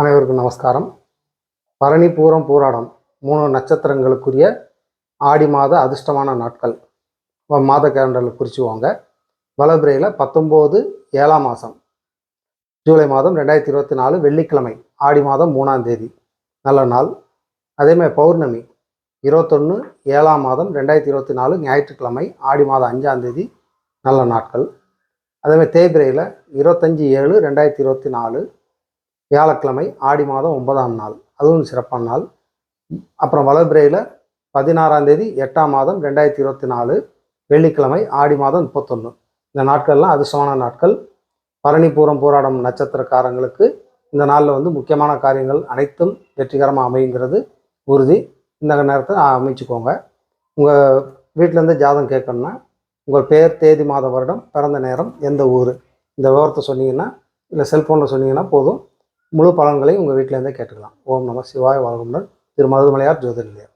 அனைவருக்கும் நமஸ்காரம். பரணி பூரம் பூராடம் மூணு நட்சத்திரங்களுக்குரிய ஆடி மாத அதிர்ஷ்டமான நாட்கள். மாத கேலண்டரில் குறிச்சுவாங்க. வலபிரையில் பத்தொம்போது ஏழாம் மாதம் ஜூலை மாதம் ரெண்டாயிரத்தி இருபத்தி நாலு வெள்ளிக்கிழமை ஆடி மாதம் மூணாம் தேதி. நல்ல நாள். அதேமாதிரி பௌர்ணமி இருபத்தொன்று ஏழாம் மாதம் ரெண்டாயிரத்தி இருபத்தி நாலு ஞாயிற்றுக்கிழமை ஆடி மாதம் அஞ்சாம் தேதி. நல்ல நாட்கள். அதேமாதிரி தேய்பிரையில் இருபத்தஞ்சி ஏழு ரெண்டாயிரத்தி இருபத்தி நாலு வியாழக்கிழமை ஆடி மாதம் ஒன்பதாம் நாள். அதுவும் சிறப்பான நாள். அப்புறம் வளர்பிரையில் பதினாறாம் தேதி எட்டாம் மாதம் ரெண்டாயிரத்தி இருபத்தி நாலு. வெள்ளிக்கிழமை ஆடி மாதம் முப்பத்தொன்று இந்த நாட்கள்லாம் அதிர்ஷ்டமான நாட்கள். பரணிபூரம் போராடும் நட்சத்திரக்காரங்களுக்கு இந்த நாளில் வந்து முக்கியமான காரியங்கள் அனைத்தும் வெற்றிகரமாக அமையுங்கிறது உறுதி. இந்த நேரத்தை அமைச்சுக்கோங்க. உங்கள் வீட்டிலேருந்து ஜாதகம் கேட்கணுன்னா உங்கள் பெயர் தேதி மாத வருடம் பிறந்த நேரம் எந்த ஊர்? இந்த விவரத்தை சொன்னீங்கன்னா இல்லை செல்ஃபோனில் சொன்னீங்கன்னா போதும். முழு பலன்களையும் உங்கள் வீட்டிலேருந்தே கேட்டுக்கலாம். ஓம் நம சிவாய் வாழ்கமுடன் திரு மருதுமலையார் ஜோதிர்லியார்